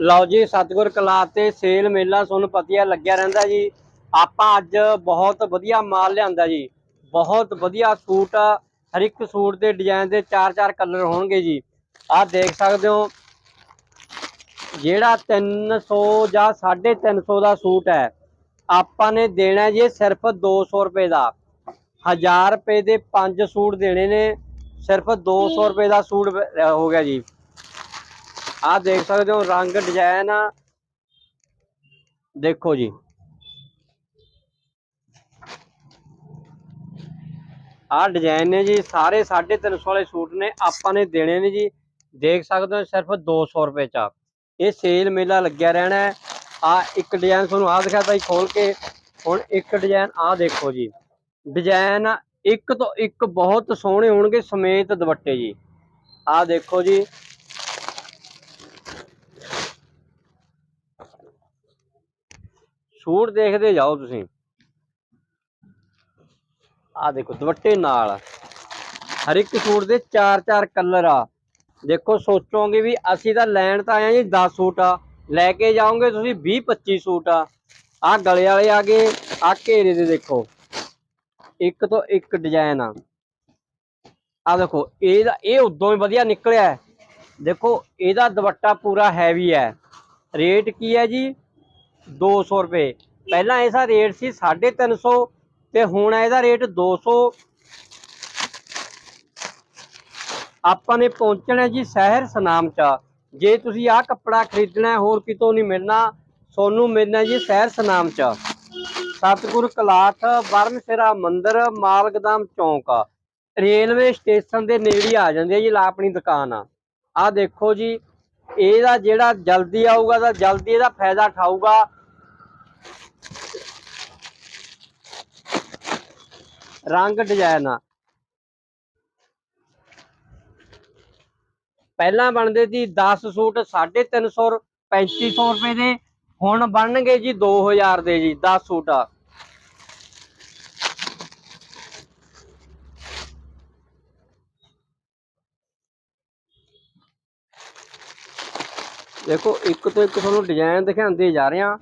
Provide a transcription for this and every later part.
ਲਓ ਜੀ, ਸਤਿਗੁਰ ਕਲਾ ਤੇ ਸੇਲ ਮੇਲਾ ਸੁਣ ਪਤੀਆ ਲੱਗਿਆ ਰਹਿੰਦਾ ਜੀ। ਆਪਾਂ ਅੱਜ ਬਹੁਤ ਵਧੀਆ ਮਾਲ ਲਿਆਂਦਾ ਜੀ। ਬਹੁਤ ਵਧੀਆ ਸੂਟ ਹਰ ਇੱਕ ਸੂਟ ਦੇ ਡਿਜ਼ਾਈਨ ਦੇ ਚਾਰ ਚਾਰ ਕਲਰ ਹੋਣਗੇ ਜੀ। ਆਹ ਦੇਖ ਸਕਦੇ ਹੋ, ਜਿਹੜਾ 300 ਜਾਂ 350 ਦਾ ਸੂਟ ਹੈ, ਆਪਾਂ ਨੇ ਦੇਣਾ ਹੈ ਜੀ ਸਿਰਫ 200 ਰੁਪਏ ਦਾ। 1000 ਰੁਪਏ ਦੇ ਪੰਜ ਸੂਟ ਦੇਣੇ ਨੇ, ਸਿਰਫ 200 ਰੁਪਏ ਦਾ ਸੂਟ ਹੋ ਗਿਆ ਜੀ। ਆਹ ਦੇਖ ਸਕਦੇ ਹੋ ਰੰਗ ਡਿਜ਼ਾਈਨ ਆ। ਦੇਖੋ ਜੀ। ਆਹ ਡਿਜ਼ਾਈਨ ਨੇ ਜੀ, ਸਾਰੇ 350 ਵਾਲੇ ਸੂਟ ਨੇ, ਆਪਾਂ ਨੇ ਦੇਣੇ ਨੇ ਜੀ। ਦੇਖ ਸਕਦੇ ਹੋ ਸਿਰਫ 200 ਰੁਪਏ ਚ ਇਹ ਸੇਲ ਮੇਲਾ ਲੱਗਿਆ ਰਹਿਣਾ ਹੈ। ਆ ਇੱਕ ਡਿਜ਼ਾਈਨ ਤੁਹਾਨੂੰ ਆਹ ਦਿਖਾਤਾ ਜੀ ਖੋਲ ਕੇ। ਹੁਣ ਇੱਕ ਡਿਜ਼ਾਈਨ ਆਹ ਦੇਖੋ ਜੀ। ਡਿਜ਼ਾਈਨ ਇੱਕ ਤੋਂ ਇੱਕ ਬਹੁਤ ਸੋਹਣੇ ਹੋਣਗੇ ਸਮੇਤ ਦੁਪੱਟੇ ਜੀ। ਆਹ ਦੇਖੋ ਜੀ। ਸੂਟ ਦੇਖਦੇ ਜਾਓ ਤੁਸੀਂ। ਆ ਦੇਖੋ, ਦੁਪੱਟੇ ਨਾਲ। ਹਰ ਇੱਕ ਸੂਟ ਦੇ ਚਾਰ ਚਾਰ ਕਲਰ ਆ। ਦੇਖੋ, ਸੋਚੋਗੇ ਵੀ ਅਸੀਂ ਤਾਂ ਲੈਣ ਤਾਂ ਆਏ ਆ ਜੀ 10 ਸੂਟ ਆ। ਲੈ ਕੇ ਜਾਓਗੇ ਤੁਸੀਂ 20 25 ਸੂਟ ਆ। ਆ ਗਲੇ ਵਾਲੇ ਆ ਗਏ ਆ ਘੇਰੇ ਦੇ ਦੇਖੋ। ਇੱਕ ਤੋਂ ਇੱਕ ਡਿਜ਼ਾਈਨ ਆ। ਆ ਦੇਖੋ, ਇਹਦਾ ਇਹ ਉਦੋਂ ਹੀ ਵਧੀਆ ਨਿਕਲਿਆ। ਦੇਖੋ, ਇਹਦਾ ਦੁਪੱਟਾ ਪੂਰਾ ਹੈਵੀ ਹੈ ਰੇਟ ਕੀ ਹੈ ਜੀ? 200 ਰੁਪਏ। ਪਹਿਲਾਂ ਇਹਦਾ ਰੇਟ ਸੀ 350 ਤੇ ਹੁਣ ਇਹਦਾ ਰੇਟ 200 ਆਪਾਂ ਨੇ ਪਹੁੰਚਣਾ ਜੀ ਸ਼ਹਿਰ ਸਨਾਮ ਚ। ਜੇ ਤੁਸੀਂ ਆਹ ਕੱਪੜਾ ਖਰੀਦਣਾ, ਹੋਰ ਕਿਤੋਂ ਨਹੀਂ ਮਿਲਣਾ, ਸੋਨੂੰ ਮਿਲਣਾ ਜੀ ਸ਼ਹਿਰ ਸਨਾਮ ਚ। ਸਤਿਗੁਰ ਕਲਾਥ ਬਰਮਸਿਰਾ ਮੰਦਿਰ, ਮਾਲਗਦਾਮ ਚੌਂਕ। ਰੇਲਵੇ ਸਟੇਸ਼ਨ ਦੇ ਨੇੜੇ ਆ ਜਾਂਦੀ ਹੈ ਜੀ ਲਾ ਆਪਣੀ ਦੁਕਾਨ। ਆ ਆ ਦੇਖੋ ਜੀ, ਇਹਦਾ ਜਿਹੜਾ ਜਲਦੀ ਆਊਗਾ, ਤਾਂ ਜਲਦੀ ਇਹਦਾ ਫਾਇਦਾ ਉਠਾਊਗਾ। ਰੰਗ ਡਿਜ਼ਾਈਨ ਆ। ਪਹਿਲਾਂ ਬਣਦੇ ਸੀ 10 ਸੂਟ 350 3500 ਰੁਪਏ ਦੇ, ਹੁਣ ਬਣਨਗੇ ਜੀ 2000 ਦੇ ਜੀ 10 ਸੂਟ ਆ। ਦੇਖੋ, ਇੱਕ ਤੋਂ ਇੱਕ ਤੁਹਾਨੂੰ ਡਿਜ਼ਾਈਨ ਦਿਖਾਉਂਦੇ ਜਾ ਰਹੇ ਆ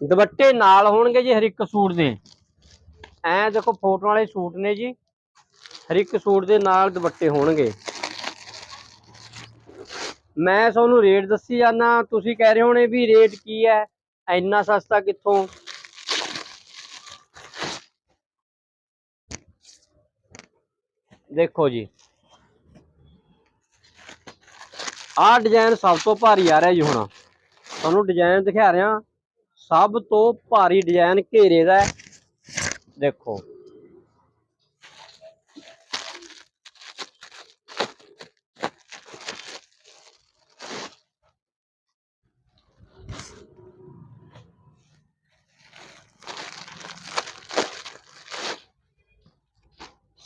ਦੁਪੱਟੇ ਨਾਲ ਹੋਣਗੇ ਜੀ ਹਰ ਇੱਕ ਸੂਟ ਦੇ। ਐ ਦੇਖੋ ਫੋਟੋ ਵਾਲੇ ਸੂਟ ਨੇ ਜੀ। ਹਰ ਇੱਕ ਸੂਟ ਦੇ ਨਾਲ ਦੁਪੱਟੇ ਹੋਣਗੇ। ਮੈਂ ਤੁਹਾਨੂੰ ਰੇਟ ਦੱਸੀ ਜਾਂਦਾ, ਤੁਸੀਂ ਕਹਿ ਰਹੇ ਹੋਣੇ ਵੀ ਰੇਟ ਕੀ ਹੈ, ਇੰਨਾ ਸਸਤਾ ਕਿੱਥੋਂ? ਦੇਖੋ ਜੀ। ਆਹ ਡਿਜ਼ਾਈਨ ਸਭ ਤੋਂ ਭਾਰੀ ਆ ਰਿਹਾ ਜੀ ਹੁਣ। ਤੁਹਾਨੂੰ ਡਿਜ਼ਾਈਨ ਦਿਖਾ ਰਿਹਾ। ਸਭ ਤੋਂ ਭਾਰੀ ਡਿਜ਼ਾਈਨ ਘੇਰੇ ਦਾ ਹੈ। ਦੇਖੋ।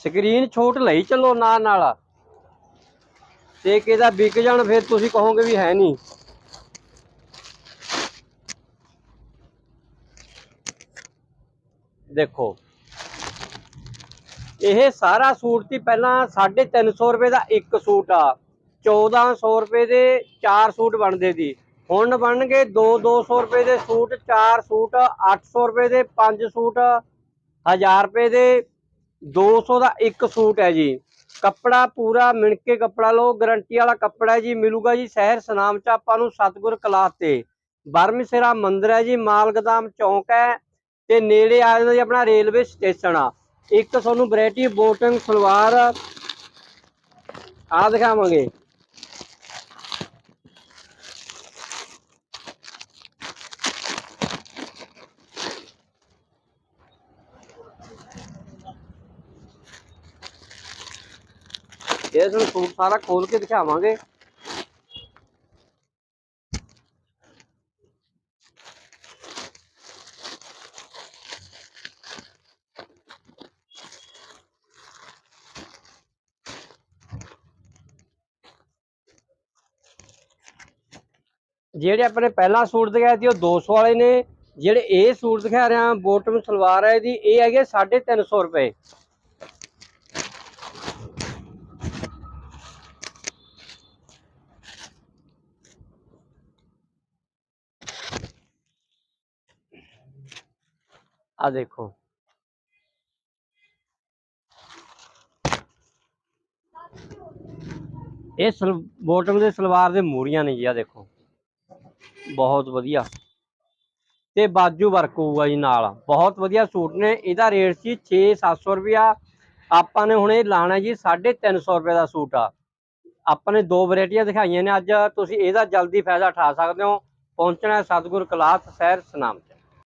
ਸਕਰੀਨ ਛੋਟ ਲਈ ਚੱਲੋ ਨਾਲ ਨਾਲ ਤੇ ਕਿਹਦਾ ਵਿਕ ਜਾਣ, ਫਿਰ ਤੁਸੀਂ ਕਹੋਗੇ ਵੀ ਹੈ ਨਹੀਂ। ਦੇਖੋ। ਇਹ ਸਾਰਾ ਸੂਟ ਸੀ, ਪਹਿਲਾਂ 350 ਰੁਪਏ ਦਾ ਇੱਕ ਸੂਟ ਆ। 1400 ਰੁਪਏ ਦੇ ਚਾਰ ਸੂਟ ਬਣਦੇ ਸੀ। ਹੁਣ ਬਣਨਗੇ 2 200 ਰੁਪਏ ਦੇ ਸੂਟ, ਚਾਰ ਸੂਟ 800 ਰੁਪਏ ਦੇ ਪੰਜ ਸੂਟ 1000 ਰੁਪਏ ਦੇ 200 ਦਾ ਇੱਕ ਸੂਟ ਹੈ ਜੀ। ਕੱਪੜਾ ਪੂਰਾ ਮਿਣ ਕੇ ਕੱਪੜਾ ਲਓ, ਗਰੰਟੀ ਵਾਲਾ ਕੱਪੜਾ ਹੈ ਜੀ, ਮਿਲੂਗਾ ਜੀ ਸ਼ਹਿਰ ਸਨਾਮ ਚ ਆਪਾਂ ਨੂੰ ਸਤਗੁਰ ਕਲਾਸ ਤੇ। ਬਰਮਸਿਰਾ ਮੰਦਿਰ ਹੈ ਜੀ, ਮਾਲਗਦਾਮ ਚੌਂਕ ਹੈ। ਤੇ ਨੇੜੇ ਆ ਜਾਂਦਾ ਜੀ ਆਪਣਾ ਰੇਲਵੇ ਸਟੇਸ਼ਨ ਆ। ਇੱਕ ਤੁਹਾਨੂੰ ਵੈਰਾਈਟੀ ਬੋਟਮ ਸਲਵਾਰ ਆ ਦਿਖਾਵਾਂਗੇ। ਇਹ ਤੁਹਾਨੂੰ ਸਾਰਾ ਖੋਲ ਕੇ ਦਿਖਾਵਾਂਗੇ। ਜਿਹੜੇ ਆਪਣੇ ਪਹਿਲਾ ਸੂਟ ਦਿਖਾਇਆ ਸੀ, ਉਹ 200 ਵਾਲੇ ਨੇ। ਜਿਹੜੇ ਇਹ ਸੂਟ ਦਿਖਾ ਰਿਹਾ, ਬੋਟਮ ਸਲਵਾਰ ਹੈ ਜੀ, ਇਹ ਹੈਗੇ 350 ਰੁਪਏ। ਆ ਦੇਖੋ। ਇਹ ਸਲ, ਬੋਟਮ ਦੇ ਸਲਵਾਰ ਦੇ ਮੂਰੀਆਂ ਨੇ ਜੀ ਆ ਦੇਖੋ। ਬਹੁਤ ਵਧੀਆ। ਤੇ ਬਾਜੂ ਵਰਕ ਹੋਊਗਾ ਜੀ ਨਾਲ। ਬਹੁਤ ਵਧੀਆ ਸੂਟ ਨੇ। ਇਹਦਾ ਰੇਟ ਸੀ 6-700 ਰੁਪਿਆ ਆਪਾਂ ਨੇ ਹੁਣ ਇਹ ਲਾਣਾ ਜੀ 350 ਰੁਪਏ ਦਾ ਸੂਟ ਆ। ਆਪਾਂ ਨੇ ਦੋ ਵੈਰਾਈਟੀਆਂ ਦਿਖਾਈਆਂ ਨੇ। ਅੱਜ ਤੁਸੀਂ ਇਹਦਾ ਜਲਦੀ ਫਾਇਦਾ ਉਠਾ ਸਕਦੇ ਹੋ। ਪਹੁੰਚਣਾ ਹੈ ਸਤਿਗੁਰ ਕਲਾਥ ਸ਼ਹਿਰ ਸਨਾਮ ਤੇ।